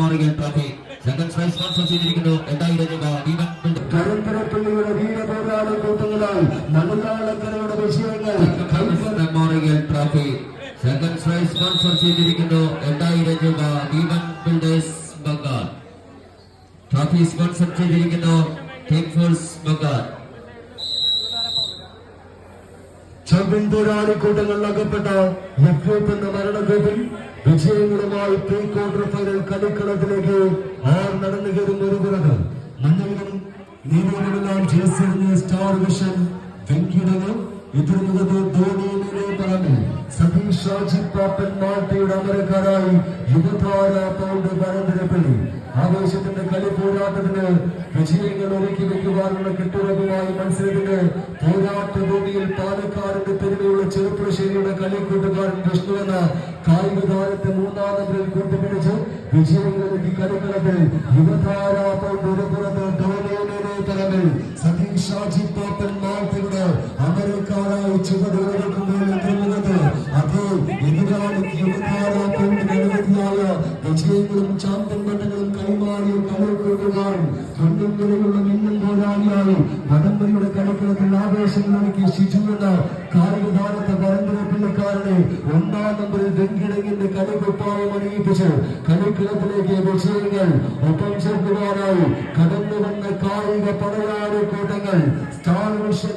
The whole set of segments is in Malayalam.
Memorial trophy second prize sponsor ചെയ്തിരിക്കുന്നു. എട്ടായിരം രൂപ ദീപൻ ബിൽഡർ കരന്തരപ്പള്ളിയുടെ വീരപോരാള കൂട്ടങ്ങളാൽ നടുനാളക്കരയുടെ വിഷയങ്ങൾ. Memorial trophy second prize sponsor ചെയ്തിരിക്കുന്നു. എട്ടായിരം രൂപ Deepan builders Bengal trophy sponsor ചെയ്തിരിക്കുന്നു. ടീം ഫോഴ്സ് ബംഗാൾ ചമ്പിൻ പോരാളി കൂട്ടങ്ങളിൽ അകപ്പെട്ട യക്യൂത്ത് എന്ന മരണകോപിൽ വിജയങ്ങളുമായി പ്രീ ക്വാർട്ടർ ഫൈനൽ കളിക്കളത്തിലേക്ക് ആർ നടന്നു കയറുന്ന ഒരു പുറത്ത് മഞ്ഞളും നീലകളുമെല്ലാം ചേർന്നിരുന്ന സ്റ്റാർ വിഷൻ വെങ്കിടങ്ങൾ. എതിർമുഖത്ത് ധോണിയിലെ പറഞ്ഞു. സതീഷ് ഷാജി പാപ്പൻ മാൾട്ടയുടെ അമരക്കാരായി യുവതാര പൗണ്ട് പരമ്പരപ്പള്ളി ആവേശത്തിന്റെ കളി പോരാട്ടത്തിന് വിജയങ്ങൾ ഒരുക്കി വെക്കുവാനുള്ള കെട്ടുറപ്പുമായി മത്സരത്തിന് പോരാട്ട ഭൂമിയിൽ പാലക്കാടിന്റെ പെരുമയുള്ള ചെറുപ്പുളശ്ശേരിയുടെ കളിക്കൂട്ടുകാരൻ വിഷ്ണു എന്ന കായിക താരത്തെ മൂന്നാം നമ്പറിൽ കൂട്ടുപിടിച്ച് വിജയങ്ങൾ ഒരുക്കി കളിക്കളത്തിൽ യുവതാര പൗണ്ട് ഒരു പുറത്ത് സതീഷ് ഷാജി പാപ്പൻ മാൾട്ടയുടെ അമരക്കാരായി കണ്ണുകളിലുള്ള മിന്നൽ പോരാളിയായി. വടംവലിയുടെ കളിക്കളത്തിൽ ആവേശം നൽകി ഷിജു എന്ന കായിക താരത്തെ പരമ്പര പിള്ളക്കാരനെ ഒന്നാം നമ്പറിൽ വെങ്കിടങ്ങിന്റെ കളിക്കുപ്പായം അണിയിപ്പിച്ച് കളിക്കളത്തിലേക്ക് വിജയങ്ങൾ ഒപ്പം ചേർക്കുവാനായി കടന്നു വന്ന കായിക പടയാളി കൂട്ടങ്ങൾ സ്റ്റാർ വിഷൻ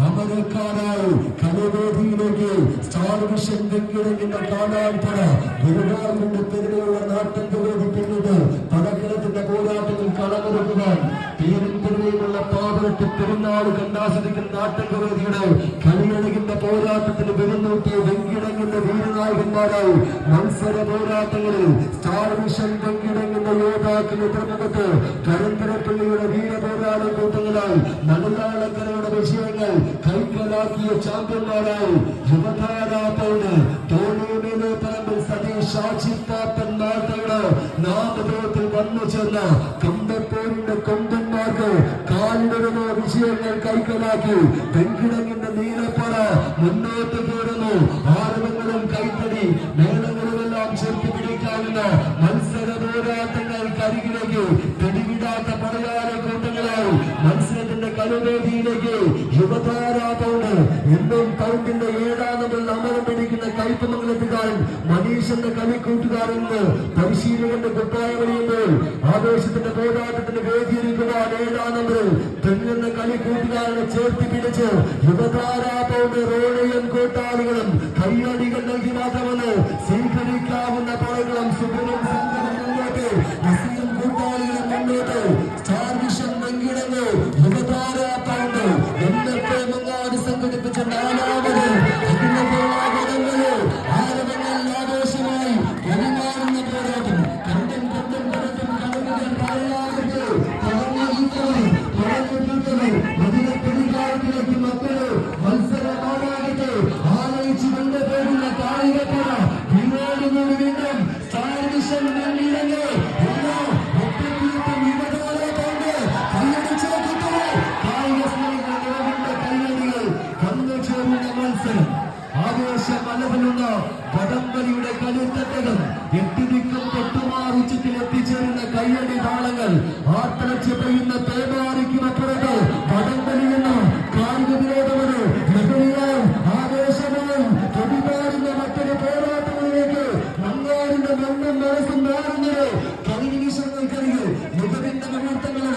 അമരക്കാരായി കലവേദിയിലേക്ക് സ്റ്റാർ വിഷൻ വെങ്കിടങ്ങിന്റെ കാണാൻപട ഗുരുവായൂരിന്റെ പെരുമയുള്ള നാട്ടം വേദി പടക്കിടത്തിന്റെ പോരാട്ടത്തിൽ കളമൊരുക്കുവാൻ പേരും പാപത്തിൽ പെരുന്നാൾ കണ്ടാസ്വദിക്കുന്ന നാട്ടകവേദിയുടെ കളിയണിക്കുന്ന പോരാട്ടത്തിന് പെരുന്നൂട്ടിയ വെങ്കിടങ്ങുന്ന വീരനായകന്മാരായി മത്സര പോരാട്ടങ്ങളിൽ സ്റ്റാർ വിഷൻ വെങ്കിടങ്ങുന്ന യോദ്ധാക്കളുടെ പ്രമുഖത്ത് കരന്തരപ്പള്ളിയുടെ വീരപോരാള കൂട്ടങ്ങളായി നടുനാളക്കരയുടെ വിഷയങ്ങൾ കൈക്കലാക്കിയ ചാമ്പ്യന്മാരായി യുവതാര പൗണ്ട് തോണിയുടെ പറമ്പിൽ സതീഷ് ഷാജി നാട്ടയുടെ വന്നു ചെന്ന കൊമ്പന്മാർക്ക് വിജയങ്ങൾ കൈക്കലാക്കി. പെൺകിടങ്ങിന്റെ നീലപ്പട മുന്നോട്ട് കയറുന്നു. ആരവങ്ങളും കൈത്തടി മേളങ്ങളുമെല്ലാം ചേർത്ത് പിടിക്കാവുന്ന മത്സര പോരാട്ടങ്ങൾ കരികിലേക്ക് പിടിവിടാത്ത പടയാള കൂട്ടങ്ങളായി മത്സരത്തിന്റെ കലുവേദിയിലേക്ക് യുവതാരാതോട് എന്നും പൗണ്ടിന്റെ ഏഴാം അമരം പിടിക്കുന്ന കൈപ്പമംഗലത്തുകാരൻ മനീഷന്റെ കളിക്കൂട്ടുകാരൻ കൂട്ടുകാരൻ പരിശീലകന്റെ കുപ്പായ വഴിയുമ്പോൾ ആവേശത്തിന്റെ പോരാട്ടത്തിന്റെ വേദിയിരിക്കുവാൻ ഏഴാം നമ്പറിൽ തെങ്ങുന്ന കളിക്കൂട്ടുകാരനെ ചേർത്ത് പിടിച്ച് യുവതാര പൗണ്ട് റോളയും കൂട്ടാളികളും കയ്യടികൾ നൽകി മാത്രമെന്ന് സ്വീകരിക്കാവുന്ന കളിത്തട്ടകം എട്ടിദിക്കും തൊട്ടുമാറുച്ചത്തിൽ എത്തിച്ചേരുന്ന കയ്യടി താളങ്ങൾ ആർത്തലച്ച് പെയ്യുന്ന പേമാറിക്കുമപ്പുറത്ത് വടംവലി എന്ന കായിക വിനോദമാണ് ലഹരിയായും മറ്റൊരു പോരാട്ടങ്ങളിലേക്ക് മങ്ങാടിന്റെ മണ്ണും മനസ്സും മാറുന്നത് കളിനിമിഷങ്ങൾക്കരികിൽ മികവിന്റെ മുഹൂർത്തങ്ങളാണ്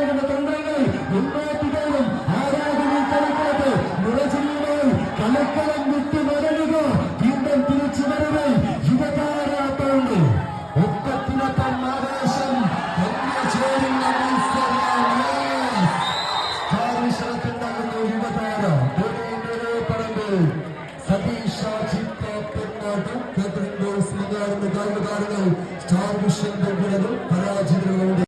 പരിശീലകന്റെ തന്ത്രങ്ങൾ മുന്നോട്ട് കയറും ആരാധന കളിക്കോട്ട് മുളച്ചിലുമായി കളിക്കളം വിട്ടു വരരുക വീണ്ടും തിരിച്ചു വരവ് യുവതാരാട്ടുണ്ട് ഒപ്പത്തിനൊപ്പം ആവേശം. ഒന്നു ചേരുന്ന യുവതാര. പറമ്പ്.